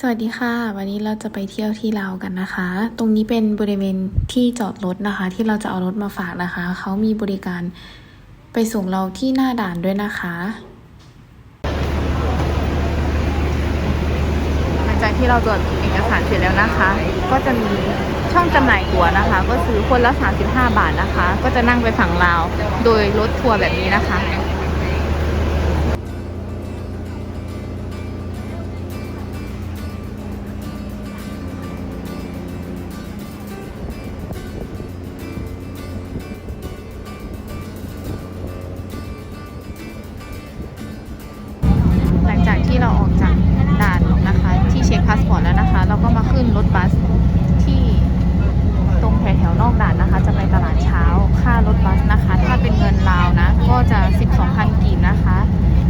สวัสดีค่ะ วันนี้เราจะไปเที่ยวที่ลาวกันนะคะ ตรงนี้เป็นบริเวณที่จอดรถนะคะ ที่เราจะเอารถมาฝากนะคะ เขามีบริการไปส่งเราที่หน้าด่านด้วยนะคะหลังจากที่เราตรวจเอกสารเสร็จแล้วนะคะ ก็จะมีช่องจำหน่ายตั๋วนะคะ ก็ซื้อคนละ 35 บาทนะคะ ก็จะนั่งไปฝั่งลาว โดยรถทัวร์แบบนี้นะคะ ที่เราออกจากด่านนะคะ ที่เช็คพาสปอร์ตแล้วนะคะ เราก็มาขึ้นรถบัสที่ตรงแถวแถวๆนอกด่านนะคะ จะไปตลาดเช้าค่ารถบัสนะคะ ถ้าเป็นเงินลาวนะ ก็จะ 12,000กีบนะคะ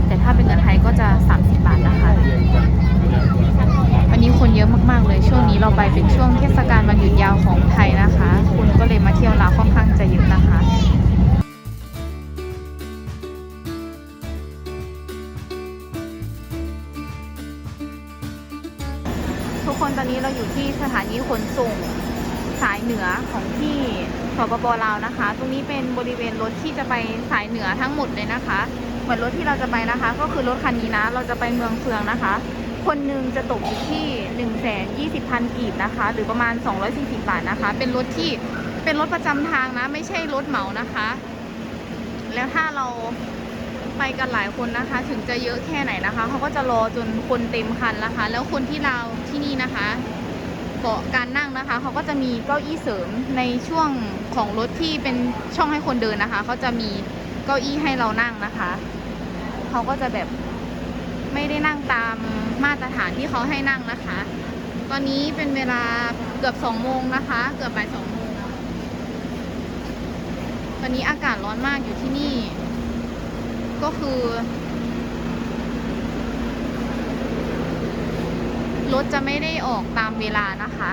แต่ถ้าเป็นเงินไทยก็จะ 30 บาทนะคะวันนี้คนเยอะมากๆเลยช่วงนี้เราไปเป็นช่วงเทศกาลวันหยุดยาวของไทยนะคะคนก็เลยมาเที่ยวลาวค่อนข้างจะเยอะนะคะ กคนตอนนี้เราอยู่ที่สถานีขนส่งสายเหนือของที่สปปลาวนะคะ ตรงนี้เป็นบริเวณรถที่จะไปสายเหนือทั้งหมดเลยนะคะ เหมือนรถที่เราจะไปนะคะ ก็คือรถคันนี้นะ เราจะไปเมืองเฟืองนะคะ คนหนึ่งจะตกอยู่ที่1นึ่งแสนยี่สิบพันกีบนะคะ หรือประมาณ 240 บาทนะคะ เป็นรถที่เป็นรถประจำทางนะ ไม่ใช่รถเหมานะคะ แล้วถ้าเรา ไปกันหลายคนนะคะ ถึงจะเยอะแค่ไหนนะคะ เขาก็จะรอจนคนเต็มคันนะคะ แล้วคนที่เราที่นี่นะคะเกาะการนั่งนะคะ เขาก็จะมีเก้าอี้เสริมในช่วงของรถที่เป็นช่องให้คนเดินนะคะ เขาจะมีเก้าอี้ให้เรานั่งนะคะ เขาก็จะแบบไม่ได้นั่งตามมาตรฐานที่เขาให้นั่งนะคะ ตอนนี้เป็นเวลาเกือบสองโมงนะคะ เกือบบ่ายสองโมงตอนนี้อากาศร้อนมากอยู่ที่นี่ ก็คือ รถจะไม่ได้ออกตามเวลานะคะ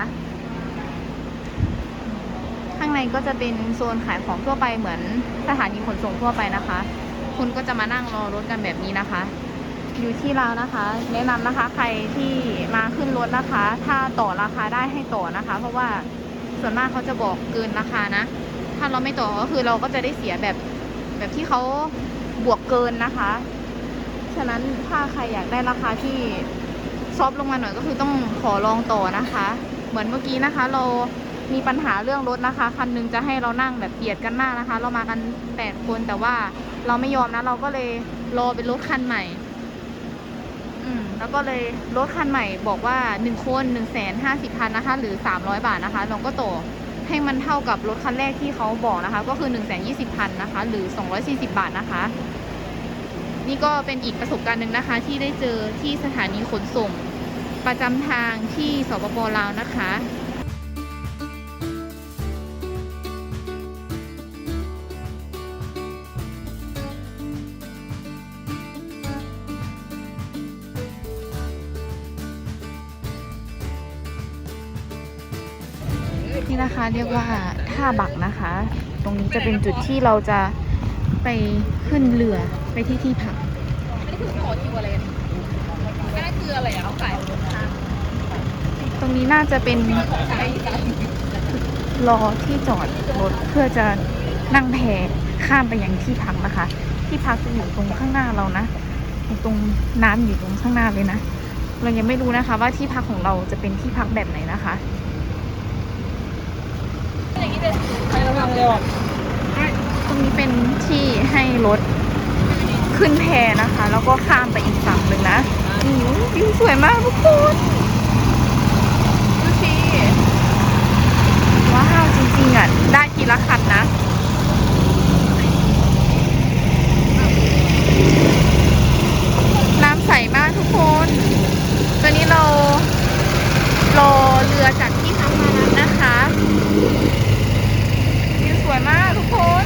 ข้างในก็จะเป็นโซนขายของทั่วไปเหมือนสถานีขนส่งทั่วไปนะคะ คุณก็จะมานั่งรอรถกันแบบนี้นะคะ อยู่ที่เรานะคะ แนะนำนะคะใครที่มาขึ้นรถนะคะ ถ้าต่อราคาได้ให้ต่อนะคะ เพราะว่าส่วนมากเขาจะบอกเกินราคานะ ถ้าเราไม่ต่อก็คือเราก็จะได้เสียแบบแบบที่เขา บวกเกินนะคะ ฉะนั้นถ้าใครอยากได้ราคาที่ซอฟลงมาหน่อยก็คือต้องขอลองต่อนะคะ เหมือนเมื่อกี้นะคะ เรามีปัญหาเรื่องรถนะคะ คันหนึงจะให้เรานั่งแบบเบียดกันมากนะคะ เรามากันแปดคนแต่ว่าเราไม่ยอมนะเราก็เลยรอเป็นรถคันใหม่ อืม แล้วก็เลยรถคันใหม่บอกว่าหนึ่งคนหนึ่งแสนห้าสิบพันนะคะ หรือสามร้อยบาทนะคะ เราก็ต่อ ให้มันเท่ากับรถคันแรกที่เขาบอกนะคะ ก็คือหนึ่งแสนยี่สิบพันนะคะ หรือสองร้อยสี่สิบาทนะคะ นี่ก็เป็นอีกประสบการณ์หนึ่งนะคะ ที่ได้เจอที่สถานีขนส่ง ประจำทางที่สปปลาวนะคะ นี่นะคะเรียกว่าท่าบักนะคะ ตรงนี้จะเป็นจุดที่เราจะไปขึ้นเรือไปที่ที่พักอันนี้คือขอคิวอะไรกันอันนั้นคืออะไรอะเขาขายตรงนี้น่าจะเป็นของใช้กันรอที่จอดรถเพื่อจะนั่งแพข้ามไปยังที่พักนะคะ ที่พักจะอยู่ตรงข้างหน้าเรานะอยู่ตรงน้ำอยู่ตรงข้างหน้าเลยนะ เรายังไม่รู้นะคะว่าที่พักของเราจะเป็นที่พักแบบไหนนะคะ อย่างนี้เลยไประวังเลยอะตรงนี้เป็นที่ให้รถขึ้นแพนะคะ แล้วก็ข้ามไปอีกฝั่งหนึ่งนะอืมวิวสวยมากทุกคนดูสิว้าวจริงๆอะ ได้ทีละคันนะ น้ำใสมากทุกคน ตอนนี้เรารอเรือจากที่พักมารับนะคะ วิวสวย มากทุกคน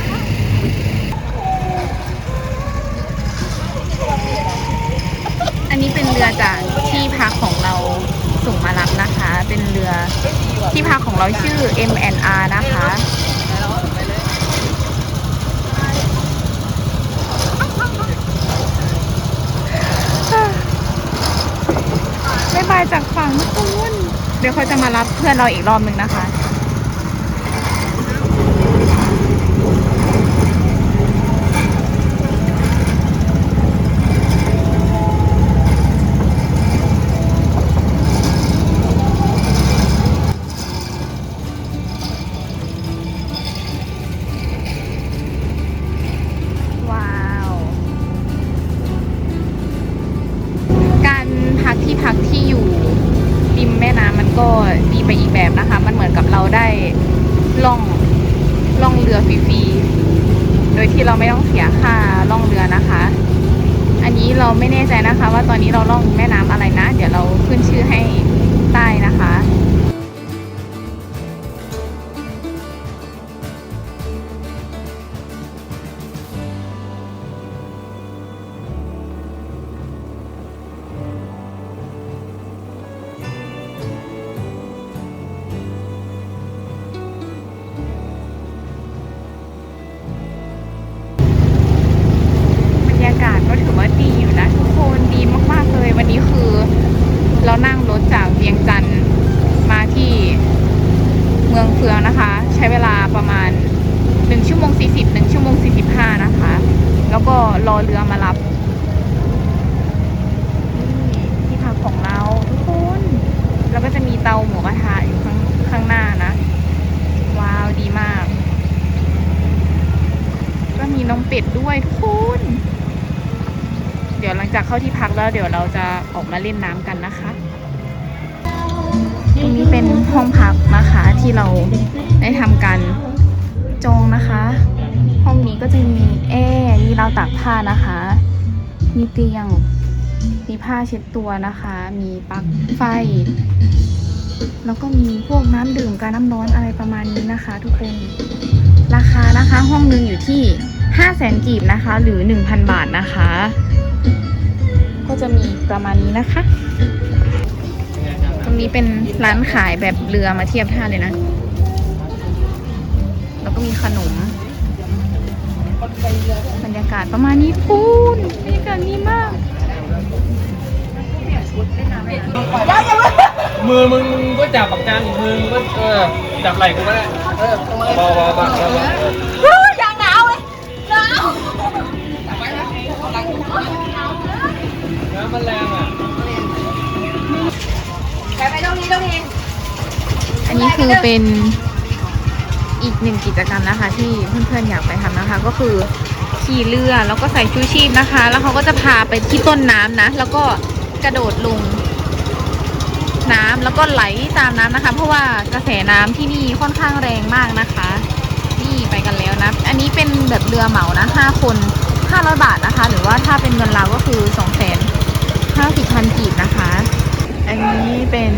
อันนี้เป็นเรือจากที่พักของเราส่งมารับนะคะ เป็นเรือที่พักของเราชื่อ M&R นะคะบ๊ายบายายจากฝั่งนู้นเดี๋ยวเขาจะมารับเพื่อนเราอีกรอบหนึ่งนะคะ ไปอีกแบบนะคะ มันเหมือนกับเราได้ล่องล่องเรือฟรีๆ โดยที่เราไม่ต้องเสียค่าล่องเรือนะคะ อันนี้เราไม่แน่ใจนะคะ ว่าตอนนี้เราล่องแม่น้ำอะไรนะ เดี๋ยวเราขึ้นชื่อให้ใต้นะคะ นั่งรถจากเวียงจันทร์มาที่เมืองเฟืองนะคะ ใช้เวลาประมาณ 1 ชั่วโมง 40 1 ชั่วโมง 45 นะคะ แล้วก็รอเรือมารับนี่ที่พักของเราทุกคน แล้วก็จะมีเตาหมูกระทะอยู่ข้างข้างหน้านะ ว้าวดีมาก ก็มีน้องเป็ดด้วยทุกคนเดี๋ยวหลังจากเข้าที่พักแล้วเดี๋ยวเราจะออกมาเล่นน้ำกันนะคะ ตรงนี้เป็นห้องพักนะคะที่เราได้ทำการจองนะคะ ห้องนี้ก็จะมีแอร์มีราวตากผ้านะคะ มีเตียง มีผ้าเช็ดตัวนะคะ มีปลั๊กไฟ แล้วก็มีพวกน้ำดื่มการน้ำร้อนอะไรประมาณนี้นะคะ ทุกคน ราคานะคะห้องหนึ่งอยู่ที่5 0 0แสนกีบนะคะ หรือ 1,000 บาทนะคะ ก็จะมีประมาณนี้นะคะ รงนี้เป็นร้านขายแบบเรือมาเทียบท่าเลยนะ แล้วก็มีขนม บรรยากาศประมาณนี้พูนบรรยากาศดีมากมือมึงมึงก็จับปากกาอีกมือมึงก็เออจับไหล่กูก็ได้เออเบาเบาเบา คือเป็นอีกหนึ่งกิจกรรมนะคะ ที่เพื่อนๆอยากไปทำนะคะ ก็คือขี่เรือแล้วก็ใส่ชูชีพนะคะ แล้วเขาก็จะพาไปที่ต้นน้ำนะ แล้วก็กระโดดลง น้ำแล้วก็ไหลตามน้ำนะคะ เพราะว่ากระแสน้ำที่นี่ค่อนข้างแรงมากนะคะ นี่ไปกันแล้วนะ อันนี้เป็นแบบเรือเหมานะห้าคนห้าร้อยบาทนะคะ หรือว่าถ้าเป็นเงินเราก็คือสองแสนห้าสิบพันกีบนะคะ อันนี้เป็น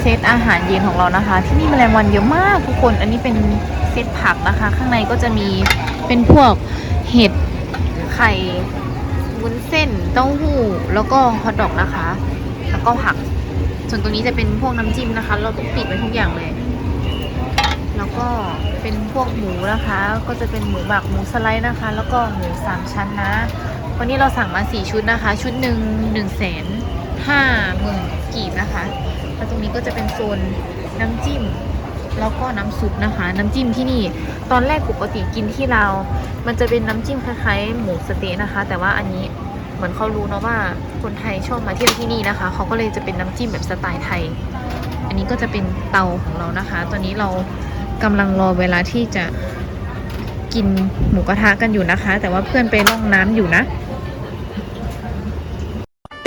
เซตอาหารเย็นของเรานะคะ ที่นี่แมลงวันเยอะมากทุกคน อันนี้เป็นเซตผักนะคะ ข้างในก็จะมีเป็นพวกเห็ดไข่วุ้นเส้นเต้าหู้แล้วก็ฮอทดอกนะคะ แล้วก็ผัก ส่วนตรงนี้จะเป็นพวกน้ำจิ้มนะคะ เราต้องปิดไว้ทุกอย่างเลย แล้วก็เป็นพวกหมูนะคะ ก็จะเป็นหมูหมักหมูสไลด์นะคะ แล้วก็หมูสามชั้นนะ วันนี้เราสั่งมาสี่ชุดนะคะ ชุดหนึ่งหนึ่งแสน ห้าหมื่นกีบนะคะแล้วตรงนี้ก็จะเป็นโซนน้ำจิ้มแล้วก็น้ำซุปนะคะ น้ำจิ้มที่นี่ ตอนแรกปกติกินที่เรา มันจะเป็นน้ำจิ้มคล้ายๆหมูสเต๊ะนะคะ แต่ว่าอันนี้เหมือนเขารู้เนาะว่าคนไทยชอบมาเที่ยวที่นี่นะคะ เขาก็เลยจะเป็นน้ำจิ้มแบบสไตล์ไทย อันนี้ก็จะเป็นเตาของเรานะคะ ตอนนี้เรากำลังรอเวลาที่จะกินหมูกระทะกันอยู่นะคะ แต่ว่าเพื่อนไปล่องน้ำอยู่นะ